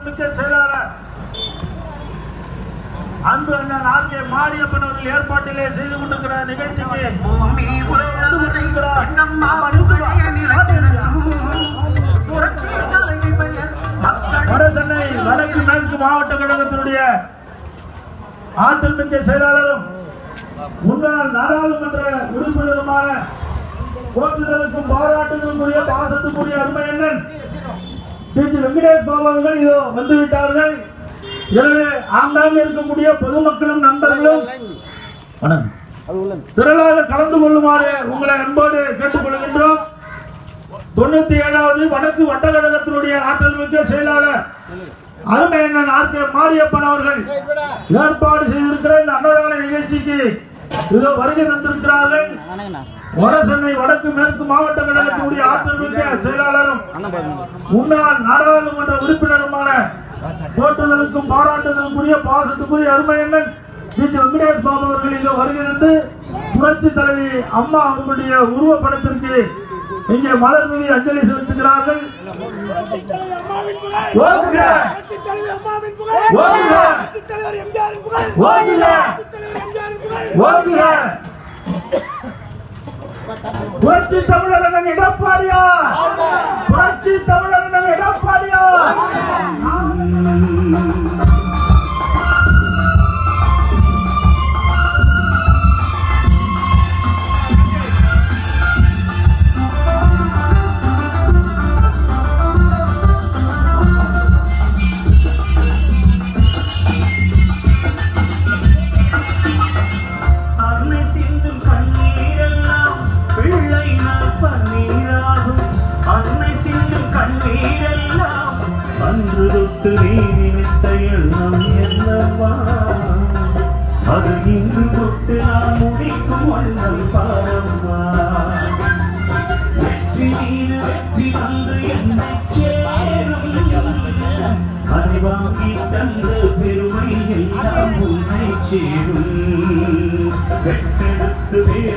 செயலாளர் அன்பு அண்ணன் ஆர் கே மாரியப்பன் அவர்கள் ஏற்பாட்டிலே செய்து கொண்டிருக்கிற நிகழ்ச்சிக்கு பூமி வந்து கொண்டிருக்கிறார். கண்ணம்மா மருத்துவர் நிலைத்திருக்கும். புரட்சி தலைவி பெயர் மக்கள். வட சென்னை வடக்கு மேற்கு மாவட்ட கழகத்தினுடைய ஆற்றல் மிக்க செயலாளரும் முன்னாள் நாடாளுமன்ற உறுப்பினருமான போற்றுதலுக்கும் பாராட்டுதலுக்குரிய பாசத்துக்குரிய அருமை அண்ணன் டி வெங்கடேஷ் பாபாவர்கள் இதோ வந்து விட்டார்கள் எனவே ஆங்காங்கே இருக்கக்கூடிய பொதுமக்களும் நண்பர்களும் திரளாக கலந்து கொள்ளுமாறு உங்களை அன்போடு கேட்டுக்கொள்கின்றோம். தொண்ணூத்தி ஏழாவது வடக்கு வட்டக்கழகத்தினுடைய ஆற்றல் மிக்க செயலாளர் அருமையண்ணன் ஆர் கே மாரியப்பன் அவர்கள் ஏற்பாடு செய்திருக்கிற இந்த அன்னதான நிகழ்ச்சிக்கு இதோ வருகை தந்திருக்கிறார்கள். வட சென்னை வடக்கு மேற்கு மாவட்ட கழகத்தினுடைய ஆற்றல் மிக்க செயலாளரும் முன்னாள் நாடாளுமன்ற உறுப்பினருமான போற்றுதலுக்கும் பாராட்டுதலுக்குரிய பாசத்துக்குரிய அருமை அண்ணன் டி ஜி. வெங்கடேஷ் பாபு அவர்கள் இதோ வருகை தந்து புரட்சி தலைவி அம்மா அவர்களுடைய உருவப்படத்திற்கு இங்கே மலர் மீது அஞ்சலி செலுத்துகிறார்கள்! ஓங்குக! ஓங்குக! புரட்சி தமிழர் அண்ணன் நினைத்த எண்ணம் என்னவா? அது இன்று தொட்டு நான் முடிக்கும் வண்ணம் பாரம்மா. வெற்றி மீது வெற்றி வந்து என்னை சேரும். அதை வாங்கி தந்த பெருமை எல்லாம் உன்னை சேரும்.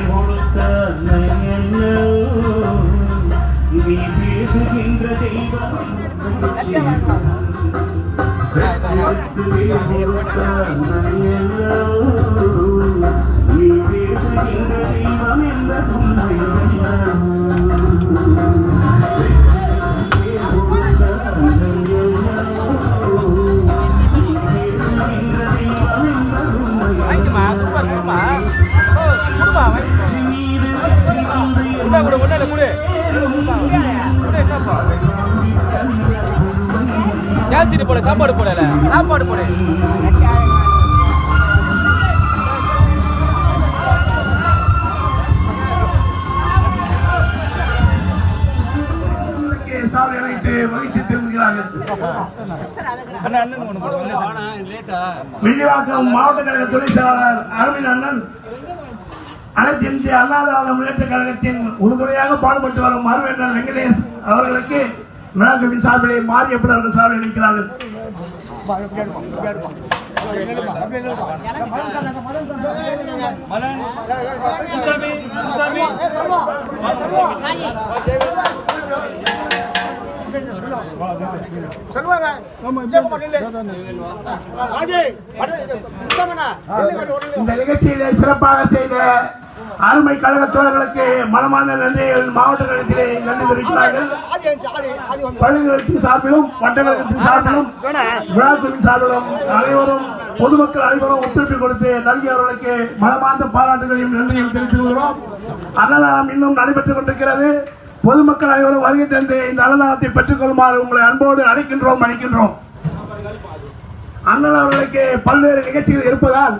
கொடுத்த நீ பேசுகின்ற தெய்வம் உன்னை போடு சாப்பாடு போடல சாப்பாடு போடு. மகிழ்ச்சி திரும்புகிறார்கள் மாவட்ட கழக துணை செயலாளர் அரவிந்த் அண்ணன் அனைத்து இந்திய அண்ணா திராவிட முன்னேற்ற கழகத்தின் உறுதுணையாக பாடுபட்டு வரும் மருவேந்தன் வெங்கடேஷ் அவர்களுக்கு விழாக்குவின் சார்பிலே மாரியப்பன் அவர்கள் சார்பில் முசாமி இந்த நிகழ்ச்சியிலே சிறப்பாக செய்த அருமை கழக தோழர்களுக்கு மனமான நன்றியை மாவட்ட கழகத்திலே நன்றி தெரிவிக்கிறார்கள். பள்ளிகளுக்கு சார்பிலும் வட்டக்கழகத்தின் சார்பிலும் விழாக்குழுவின் சார்பிலும் அனைவரும் பொதுமக்கள் அனைவரும் ஒத்துழைப்பு கொடுத்து நல்கியவர்களுக்கு மனமார்ந்த பாராட்டுகளையும் நன்றியும் தெரிவித்துக் கொள்கிறோம். அன்னதானம் இன்னும் நடைபெற்றுக் கொண்டிருக்கிறது. பொதுமக்கள் அனைவரும் வருகை தந்து இந்த அன்னதானத்தை பெற்றுக் கொள்ளுமாறு உங்களை அன்போடு அழைக்கின்றோம் அழைக்கின்றோம் அண்ணன் அவர்களுக்கு பல்வேறு நிகழ்ச்சிகள் இருப்பதால்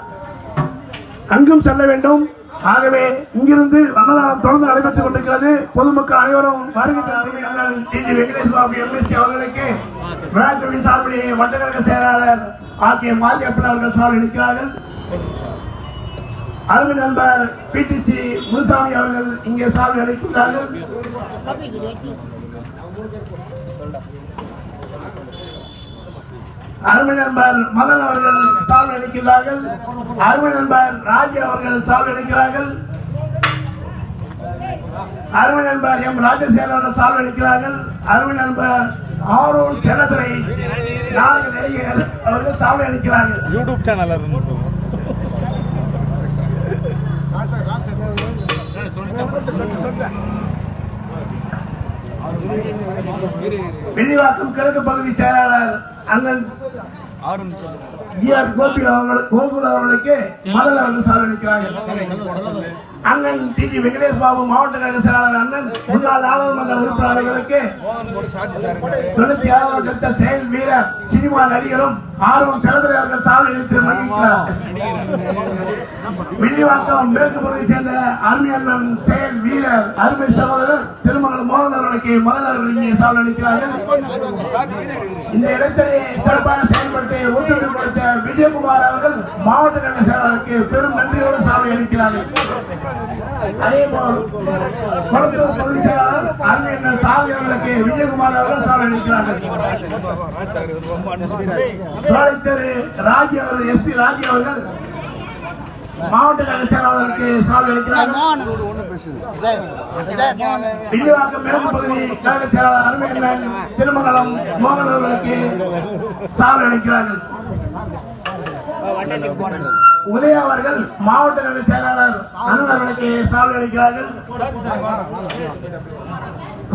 அங்கும் செல்ல வேண்டும். ஆகவே இங்கிருந்து ரமதானம் தொடர்ந்து நடைபெற்றுக் கொண்டிருக்கிறது. பொதுமக்கள் அனைவரும் வருகின்றனர் அவர்களுக்கு விழாக்குழுவின் சார்பிலே வட்டக்கழக செயலாளர் ஆகிய மாஜி மாரியப்பன் அவர்கள் சார்பில் இருக்கிறார்கள் அருமை நண்பர் பிடிசி முனுசாமி அவர்கள் இங்கே சார்பில் அளிக்கிறார்கள் அருமை நண்பர் மதன் அவர்கள் சால்வை அளிக்கிறார்கள் அருமை நண்பர் ராஜி அவர்கள் சால்வை அளிக்கிறார்கள் அருமை நண்பர் எம் ராஜசேகர் அவர்கள் சால்வை அளிக்கிறார்கள் அருமை நண்பர் ஆரோன் செல்லதுரை நாடக நடிகர் அவர்கள் சாவடி அளிக்கிறார்கள் யூடியூப் சேனல் விரிவாக்கம் கிழக்கு பகுதி செயலாளர் அண்ணன் ஆர் கோபி அவர்கள் கோகுல் அவர்களுக்கு மதல் அவர்கள் சாதனைக்கிறார்கள் அண்ணன் டி ஜி வெங்கடேஷ் பாபு மாவட்ட கழக செயலாளர் அண்ணன் முன்னாள் நாடாளுமன்ற உறுப்பினர்களுக்கு தொண்ணூத்தி செயல் வீரர் சினிமா நடிகரும் ஆர்வம் செலதுரை அவர்கள் சாதனை மகிழ்கிறார் வில்லிவாக்கம் மேற்கு பகுதியை சேர்ந்த அருமை செயல் வீரர் அருமை சகோதரர் திருமகள் மோகன் அவர்களுக்கு மகள் இங்கே சாதனை அளிக்கிறார்கள். இந்த இடத்திலே சிறப்பாக செயல்பட்டு ஒத்துழைப்பு கொடுத்த விஜயகுமார் அவர்கள் மாவட்ட கழக செயலாளருக்கு பெரும் நன்றியோடு சாலை அளிக்கிறார்கள். அதே போல் கொளத்தூர் பகுதி செயலாளர் அருமை சாலை அவர்களுக்கு விஜயகுமார் அவர்கள் சாதனை நிற்கிறார்கள் ராஜி அவர்கள் எஸ் பி ராஜி அவர்கள் மாவட்ட கழக செயலாளருக்கு சாதனை வில்லிவாக்கம் மேற்கு பகுதி கழக செயலாளர் அருமையண்ணன் திருமங்கலம் மோகன் அவர்களுக்கு சாதனை அளிக்கிறார்கள் அவர்கள் மாவட்ட கழக செயலாளர் அருண் அவர்களுக்கு அளிக்கிறார்கள்